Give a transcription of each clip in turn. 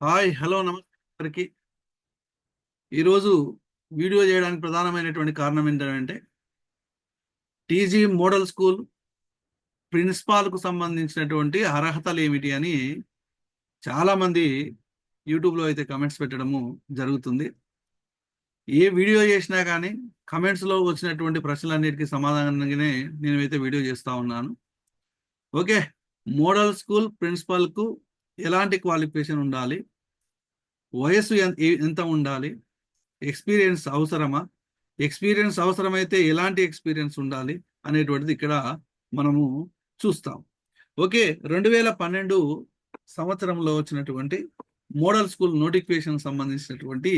Hi hello నమస్కారికి ఈరోజు video చేయడానికి ప్రధానమైనటువంటి కారణం ఏంటంటే టీజీ మోడల్ స్కూల్ ప్రిన్సిపాల్కు సంబంధించినటువంటి అర్హతలు ఏమిటి అని చాలామంది యూట్యూబ్లో అయితే కమెంట్స్ పెట్టడము జరుగుతుంది. ఏ వీడియో చేసినా కానీ కమెంట్స్లో వచ్చినటువంటి ప్రశ్నలన్నిటికీ సమాధానంగానే నేనైతే వీడియో చేస్తూ ఉన్నాను. ఓకే మోడల్ స్కూల్ ప్రిన్సిపాల్కు ఎలాంటి క్వాలిఫికేషన్ ఉండాలి? వయస్సు ఎంత ఉండాలి? ఎక్స్పీరియన్స్ అవసరమా? ఎక్స్పీరియన్స్ అవసరమైతే ఎలాంటి ఎక్స్పీరియన్స్ ఉండాలి? అనేటువంటిది ఇక్కడ మనము చూస్తాం. ఓకే రెండు వేల పన్నెండు సంవత్సరంలో వచ్చినటువంటి మోడల్ స్కూల్ నోటిఫికేషన్ సంబంధించినటువంటి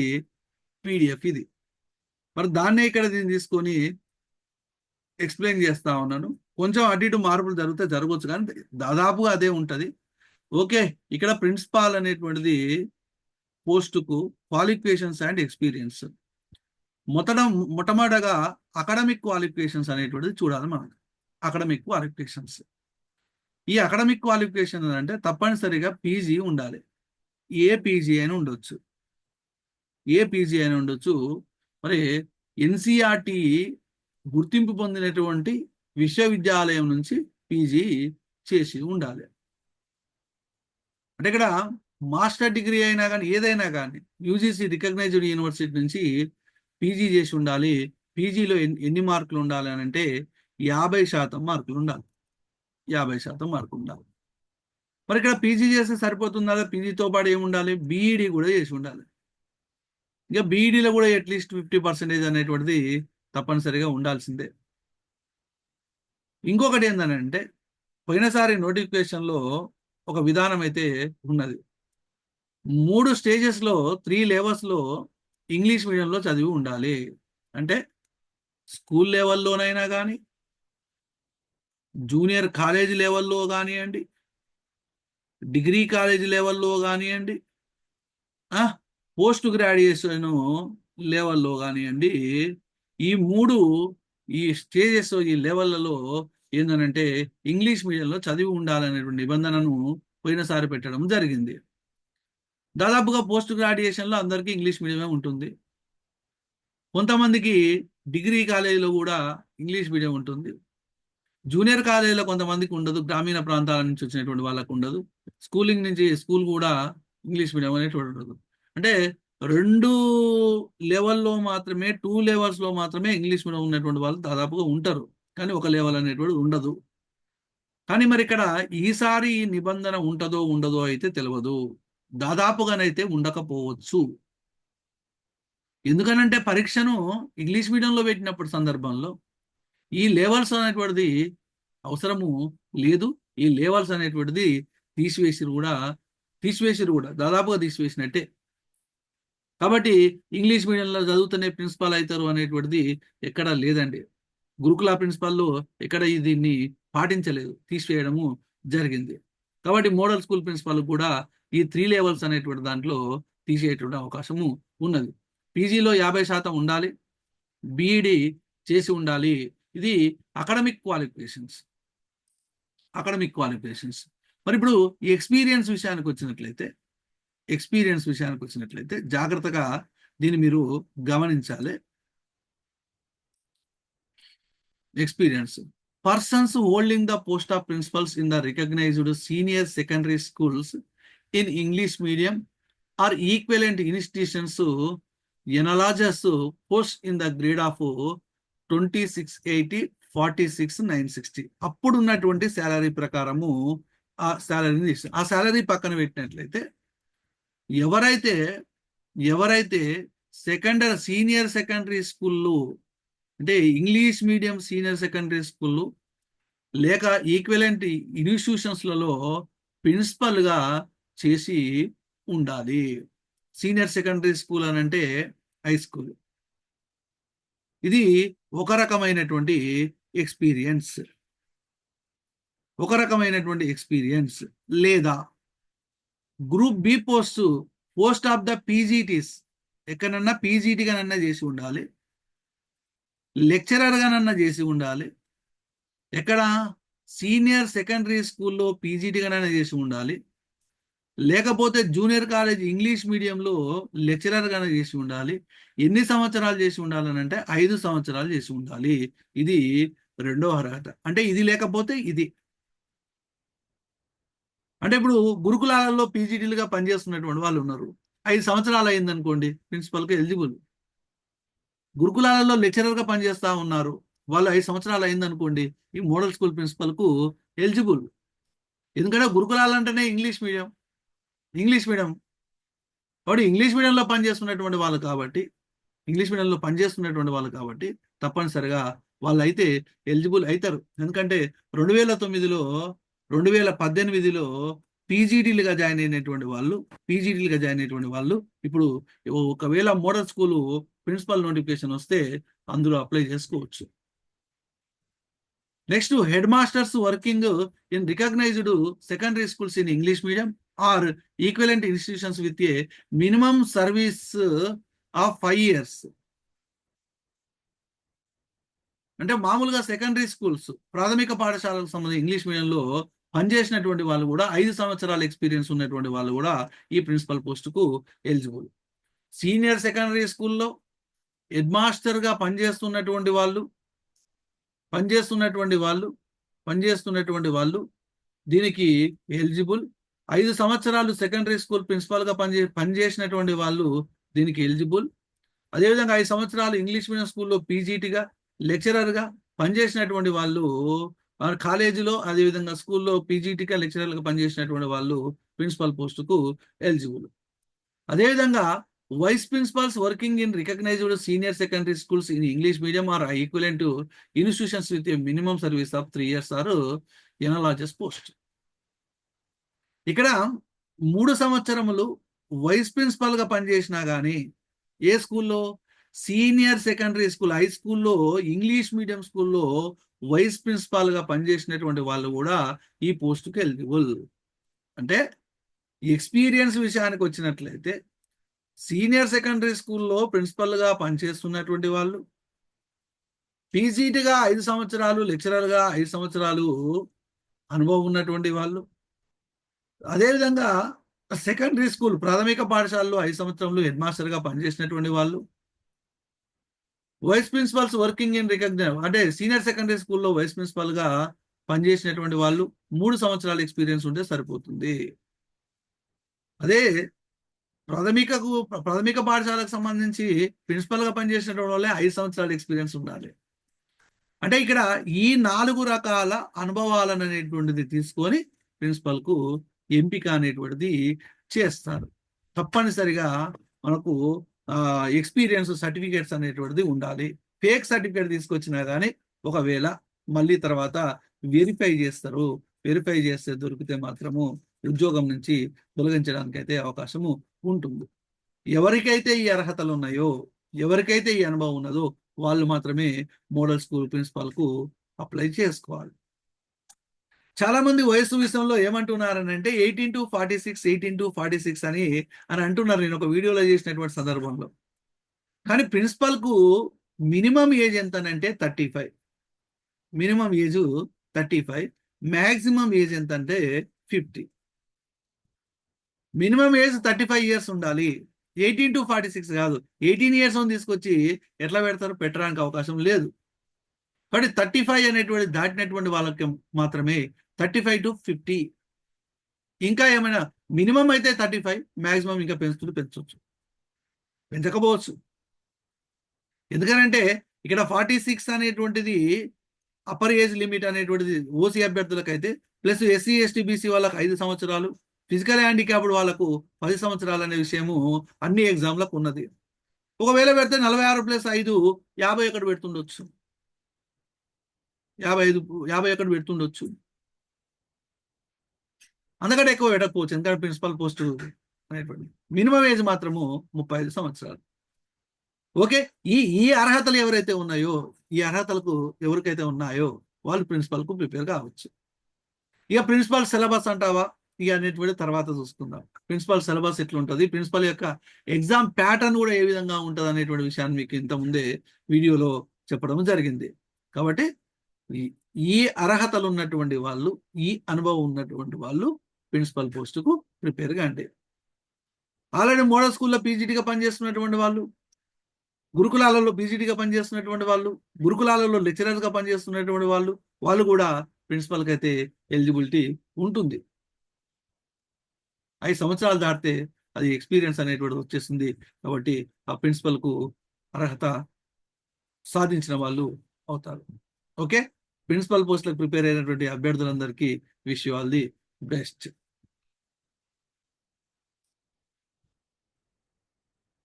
పీడిఎఫ్ ఇది. మరి దాన్నే ఇక్కడ నేను తీసుకొని ఎక్స్ప్లెయిన్ చేస్తా ఉన్నాను. కొంచెం అటు ఇటు మార్పులు జరిగితే జరగవచ్చు కానీ దాదాపుగా అదే ఉంటుంది. ఓకే ఇక్కడ ప్రిన్సిపాల్ అనేటువంటిది పోస్టుకు క్వాలిఫికేషన్స్ అండ్ ఎక్స్పీరియన్స్. మొదట మొట్టమొదటగా అకాడమిక్ క్వాలిఫికేషన్స్ అనేటువంటిది చూడాలి మనం అకాడమిక్ క్వాలిఫికేషన్స్. ఈ అకాడమిక్ క్వాలిఫికేషన్ అంటే తప్పనిసరిగా పీజీ ఉండాలి. ఏ పీజీ అయినా ఉండొచ్చు. ఏ పీజీ అయినా ఉండొచ్చు. మరి ఎన్సిఆర్టి గుర్తింపు పొందినటువంటి విశ్వవిద్యాలయం నుంచి పీజీ చేసి ఉండాలి. అంటే ఇక్కడ మాస్టర్ డిగ్రీ అయినా కానీ ఏదైనా కానీ యూజీసీ రికగ్నైజ్డ్ యూనివర్సిటీ నుంచి పీజీ చేసి ఉండాలి. పీజీలో ఎన్ని మార్కులు ఉండాలి అని అంటే యాభై శాతం మార్కులు ఉండాలి. యాభై శాతం మార్కులు ఉండాలి. మరి ఇక్కడ పీజీ చేస్తే సరిపోతుందా పీజీతో పాటు ఏమి ఉండాలి? బీఈడీ కూడా చేసి ఉండాలి. ఇంకా బీఈడీలో కూడా అట్లీస్ట్ ఫిఫ్టీ పర్సెంటేజ్ అనేటువంటిది తప్పనిసరిగా ఉండాల్సిందే. ఇంకొకటి ఏంటంటే పోయినసారి నోటిఫికేషన్లో ఒక విధానం అయితే ఉన్నది. మూడు స్టేజెస్లో త్రీ లెవెల్స్లో ఇంగ్లీష్ మీడియంలో చదివి ఉండాలి. అంటే స్కూల్ లెవెల్లోనైనా కానీ జూనియర్ కాలేజ్ లెవెల్లో కానివ్వండి డిగ్రీ కాలేజ్ లెవెల్లో కానివ్వండి పోస్ట్ గ్రాడ్యుయేషన్ లెవెల్లో కానివ్వండి ఈ మూడు ఈ స్టేజెస్ ఈ లెవెల్లలో ఏంటంటే ఇంగ్లీష్ మీడియంలో చదివి ఉండాలనేటువంటి నిబంధనను పోయినసారి పెట్టడం జరిగింది. దాదాపుగా పోస్ట్ గ్రాడ్యుయేషన్లో అందరికీ ఇంగ్లీష్ మీడియమే ఉంటుంది. కొంతమందికి డిగ్రీ కాలేజీలో కూడా ఇంగ్లీష్ మీడియం ఉంటుంది. జూనియర్ కాలేజీలో కొంతమందికి ఉండదు గ్రామీణ ప్రాంతాల నుంచి వచ్చినటువంటి వాళ్ళకు ఉండదు. స్కూలింగ్ నుంచి స్కూల్ కూడా ఇంగ్లీష్ మీడియం అనేటువంటి ఉండదు అంటే రెండు లెవెల్లో మాత్రమే టూ లెవెల్స్లో మాత్రమే ఇంగ్లీష్ మీడియం ఉన్నటువంటి వాళ్ళు దాదాపుగా ఉంటారు. కానీ ఒక లెవెల్ అనేటువంటి ఉండదు. కానీ మరి ఇక్కడ ఈసారి ఈ నిబంధన ఉంటుందో ఉండదో అయితే తెలియదు దాదాపుగానైతే ఉండకపోవచ్చు. ఎందుకనంటే పరీక్షను ఇంగ్లీష్ మీడియంలో పెట్టినప్పుడు సందర్భంలో ఈ లెవెల్స్ అనేటువంటిది అవసరము లేదు. ఈ లెవెల్స్ అనేటువంటిది తీసివేసిరు కూడా తీసివేసిరు కూడా దాదాపుగా తీసివేసినట్టే. కాబట్టి ఇంగ్లీష్ మీడియంలో చదువుతూనే ప్రిన్సిపాల్ అవుతారు అనేటువంటిది ఎక్కడా లేదండి. గురుకుల ప్రిన్సిపాల్లో ఎక్కడ దీన్ని పాటించలేదు తీసివేయడము జరిగింది. కాబట్టి మోడల్ స్కూల్ ప్రిన్సిపాల్ కూడా ఈ త్రీ లెవెల్స్ అనేటువంటి దాంట్లో తీసేటువంటి అవకాశము ఉన్నది. పీజీలో యాభై శాతం ఉండాలి బీఈడి చేసి ఉండాలి. ఇది అకాడమిక్ క్వాలిఫికేషన్స్. Academic qualifications. మరి ఇప్పుడు ఈ ఎక్స్పీరియన్స్ విషయానికి వచ్చినట్లయితే ఎక్స్పీరియన్స్ విషయానికి వచ్చినట్లయితే జాగ్రత్తగా దీన్ని మీరు గమనించాలి. Experience. Persons holding the post of principals in the recognised senior secondary schools in English medium or equivalent institutions analogous post in the grade of twenty six eighty forty six nine sixty అప్పుడు ఉన్నటువంటి salary ప్రకారము ఆ శాలరీని ఆ salary పక్కన పెట్టినట్లయితే ఎవరైతే ఎవరైతే secondary senior secondary స్కూల్లో అంటే ఇంగ్లీష్ మీడియం సీనియర్ సెకండరీ స్కూళ్ళు లేక ఈక్వలెంట్ ఇన్స్టిట్యూషన్స్లలో ప్రిన్సిపల్గా చేసి ఉండాలి. సీనియర్ సెకండరీ స్కూల్ అని అంటే హై స్కూల్. ఇది ఒక రకమైనటువంటి ఎక్స్పీరియన్స్. ఒక రకమైనటువంటి ఎక్స్పీరియన్స్ లేదా group B post post of the PGTs ఎక్కడన్నా పీజీటీగానన్నా చేసి ఉండాలి. లెక్చరర్గానన్నా చేసి ఉండాలి. ఎక్కడ సీనియర్ సెకండరీ స్కూల్లో పీజీటీగానైనా చేసి ఉండాలి. లేకపోతే జూనియర్ కాలేజ్ ఇంగ్లీష్ మీడియంలో లెక్చరర్గానే చేసి ఉండాలి. ఎన్ని సంవత్సరాలు చేసి ఉండాలని అంటే ఐదు సంవత్సరాలు చేసి ఉండాలి. ఇది రెండో అర్హత. అంటే ఇది లేకపోతే ఇది. అంటే ఇప్పుడు గురుకులాలలో పీజీటీలుగా పనిచేస్తున్నటువంటి వాళ్ళు ఉన్నారు. ఐదు సంవత్సరాలు అయింది అనుకోండి ప్రిన్సిపల్కి ఎలిజిబుల్. గురుకులాలలో లెక్చరర్గా పనిచేస్తా ఉన్నారు. వాళ్ళు ఐదు సంవత్సరాలు అయిందనుకోండి ఈ మోడల్ స్కూల్ ప్రిన్సిపల్కు ఎలిజిబుల్. ఎందుకంటే గురుకులాలంటేనే ఇంగ్లీష్ మీడియం. English medium. కాబట్టి ఇంగ్లీష్ మీడియంలో పనిచేస్తున్నటువంటి వాళ్ళు కాబట్టి ఇంగ్లీష్ మీడియంలో పనిచేస్తున్నటువంటి వాళ్ళు కాబట్టి తప్పనిసరిగా వాళ్ళు అయితే ఎలిజిబుల్ అవుతారు. ఎందుకంటే రెండు వేల తొమ్మిదిలో రెండు వేల పద్దెనిమిదిలో పీజీడీలుగా జాయిన్ అయినటువంటి వాళ్ళు పీజీడీలుగా జాయిన్ అయినటువంటి వాళ్ళు ఇప్పుడు ఒకవేళ మోడల్ స్కూల్ ప్రిన్సిపల్ నోటిఫికేషన్ వస్తే అందులో అప్లై చేసుకోవచ్చు. Next head masters working in recognised secondary schools in English medium or equivalent institutions with a minimum service of five years. అంటే మామూలుగా సెకండరీ స్కూల్స్ ప్రాథమిక పాఠశాలకు సంబంధించి ఇంగ్లీష్ మీడియంలో పనిచేసినటువంటి వాళ్ళు కూడా ఐదు సంవత్సరాల ఎక్స్పీరియన్స్ ఉన్నటువంటి వాళ్ళు కూడా ఈ ప్రిన్సిపల్ పోస్టుకు ఎలిజిబుల్. సీనియర్ సెకండరీ స్కూల్లో హెడ్ మాస్టర్గా పనిచేస్తున్నటువంటి వాళ్ళు పనిచేస్తున్నటువంటి వాళ్ళు పనిచేస్తున్నటువంటి వాళ్ళు దీనికి ఎలిజిబుల్. ఐదు సంవత్సరాలు సెకండరీ స్కూల్ ప్రిన్సిపాల్గా పనిచే పనిచేసినటువంటి వాళ్ళు దీనికి ఎలిజిబుల్. అదేవిధంగా ఐదు సంవత్సరాలు ఇంగ్లీష్ మీడియం స్కూల్లో పీజీటీగా లెక్చరర్గా పనిచేసినటువంటి వాళ్ళు మన కాలేజీలో అదేవిధంగా స్కూల్లో పీజీటీగా లెక్చరర్లుగా పనిచేసినటువంటి వాళ్ళు ప్రిన్సిపల్ పోస్టుకు ఎలిజిబుల్. అదేవిధంగా vice principals working in recognised senior secondary schools in English medium or equivalent institutions with minimum service of three years or analogous post. ఇక్కడ మూడు సంవత్సరములు వైస్ ప్రిన్సిపల్గా పనిచేసినా కానీ ఏ స్కూల్లో? సీనియర్ సెకండరీ స్కూల్ హై స్కూల్లో ఇంగ్లీష్ మీడియం స్కూల్లో వైస్ ప్రిన్సిపాల్గా పనిచేసినటువంటి వాళ్ళు కూడా ఈ పోస్టుకి ఎలిజిబుల్. అంటే ఎక్స్పీరియన్స్ విషయానికి వచ్చినట్లయితే సీనియర్ సెకండరీ స్కూల్లో ప్రిన్సిపల్గా పనిచేస్తున్నటువంటి వాళ్ళు పీజీటీగా ఐదు సంవత్సరాలు లెక్చరర్గా ఐదు సంవత్సరాలు అనుభవం ఉన్నటువంటి వాళ్ళు. అదేవిధంగా సెకండరీ స్కూల్ ప్రాథమిక పాఠశాలలో ఐదు సంవత్సరంలో హెడ్ మాస్టర్గా పనిచేసినటువంటి వాళ్ళు vice principals working in recognise అంటే సీనియర్ సెకండరీ స్కూల్లో వైస్ ప్రిన్సిపల్గా పనిచేసినటువంటి వాళ్ళు మూడు సంవత్సరాల ఎక్స్పీరియన్స్ ఉంటే సరిపోతుంది. అదే ప్రాథమికకు ప్రాథమిక పాఠశాలకు సంబంధించి ప్రిన్సిపల్గా పనిచేసినటువంటి వాళ్ళే ఐదు సంవత్సరాల ఎక్స్పీరియన్స్ ఉండాలి. అంటే ఇక్కడ ఈ నాలుగు రకాల అనుభవాలను అనేటువంటిది తీసుకొని ప్రిన్సిపల్కు ఎంపిక అనేటువంటిది చేస్తారు. తప్పనిసరిగా మనకు ఎక్స్పీరియన్స్ సర్టిఫికేట్స్ అనేటువంటిది ఉండాలి. ఫేక్ సర్టిఫికేట్ తీసుకొచ్చినా కానీ ఒకవేళ మళ్ళీ తర్వాత వెరిఫై చేస్తారు. వెరిఫై చేస్తే దొరికితే మాత్రము ఉద్యోగం నుంచి తొలగించడానికి అయితే అవకాశము ఉంటుంది. ఎవరికైతే ఈ అర్హతలు ఉన్నాయో ఎవరికైతే ఈ అనుభవం ఉన్నదో వాళ్ళు మాత్రమే మోడల్ స్కూల్ ప్రిన్సిపాల్కు అప్లై చేసుకోవాలి. చాలా మంది వయస్సు విషయంలో ఏమంటున్నారని అంటే eighteen to forty six eighteen to forty six అని అని అంటున్నారు. నేను ఒక వీడియోలో చేసినటువంటి సందర్భంలో. కానీ ప్రిన్సిపల్కు minimum age ఎంతనంటే thirty five. Minimum age thirty five. Maximum age ఎంత అంటే fifty. Minimum age thirty five years ఉండాలి. ఎయిటీన్ టు ఫార్టీ సిక్స్ కాదు. ఎయిటీన్ ఇయర్స్ తీసుకొచ్చి ఎట్లా పెడతారు? పెట్టడానికి అవకాశం లేదు. కాబట్టి థర్టీ ఫైవ్ అనేటువంటి దాటినటువంటి వాళ్ళకి మాత్రమే థర్టీ ఫైవ్ టు ఫిఫ్టీ. ఇంకా ఏమైనా మినిమం అయితే థర్టీ ఫైవ్ మ్యాక్సిమం ఇంకా పెంచుతూ పెంచవచ్చు పెంచకపోవచ్చు. ఎందుకనంటే ఇక్కడ ఫార్టీ సిక్స్ అనేటువంటిది అప్పర్ ఏజ్ లిమిట్ అనేటువంటిది ఓసీ అభ్యర్థులకైతే ప్లస్ ఎస్సీ ఎస్టీ బీసీ వాళ్ళకి ఐదు సంవత్సరాలు ఫిజికల్ హ్యాండిక్యాప్డ్ వాళ్ళకు పది సంవత్సరాలు అనే విషయము అన్ని ఎగ్జామ్లకు ఉన్నది. ఒకవేళ పెడితే నలభై ఆరు ప్లస్ ఐదు యాభై ఒకటి పెడుతుండొచ్చు. యాభై ఐదు యాభై ఒకటి పెడుతుండొచ్చు. అందుకంటే ఎక్కువ పెట్టకపోవచ్చు ఎందుకంటే ప్రిన్సిపల్ పోస్ట్ అనేటువంటి మినిమం ఏజ్ మాత్రము ముప్పై ఐదు సంవత్సరాలు. ఓకే? ఈ ఈ అర్హతలు ఎవరైతే ఉన్నాయో ఈ అర్హతలకు ఎవరికైతే ఉన్నాయో వాళ్ళు ప్రిన్సిపల్కు ప్రిపేర్ కావచ్చు. ఇక ప్రిన్సిపల్ సిలబస్ అంటావా? ఇక అనేటువంటి తర్వాత చూసుకుందాం. ప్రిన్సిపల్ సిలబస్ ఎట్లుంటుంది? ప్రిన్సిపల్ యొక్క ఎగ్జామ్ ప్యాటర్న్ కూడా ఏ విధంగా ఉంటుంది అనేటువంటి విషయాన్ని మీకు ఇంతకుముందే ముందే వీడియోలో చెప్పడం జరిగింది. కాబట్టి ఈ అర్హతలు ఉన్నటువంటి వాళ్ళు ఈ అనుభవం ఉన్నటువంటి వాళ్ళు ప్రిన్సిపల్ పోస్టుకు ప్రిపేర్ కాండి ఆల్రెడీ మోడల్ స్కూల్లో పీజీటీగా పనిచేస్తున్నటువంటి వాళ్ళు గురుకులాలలో పీజీటీగా పనిచేస్తున్నటువంటి వాళ్ళు గురుకులాలలో లెక్చరర్గా పనిచేస్తున్నటువంటి వాళ్ళు వాళ్ళు కూడా ప్రిన్సిపల్కి అయితే ఎలిజిబిలిటీ ఉంటుంది. ఐదు సంవత్సరాలు దాటితే అది ఎక్స్పీరియన్స్ అనేటువంటిది వచ్చేస్తుంది కాబట్టి ఆ ప్రిన్సిపల్కు అర్హత సాధించిన వాళ్ళు అవుతారు. ఓకే? ప్రిన్సిపల్ పోస్టులకు ప్రిపేర్ అయినటువంటి అభ్యర్థులందరికీ విషయాల్ది Best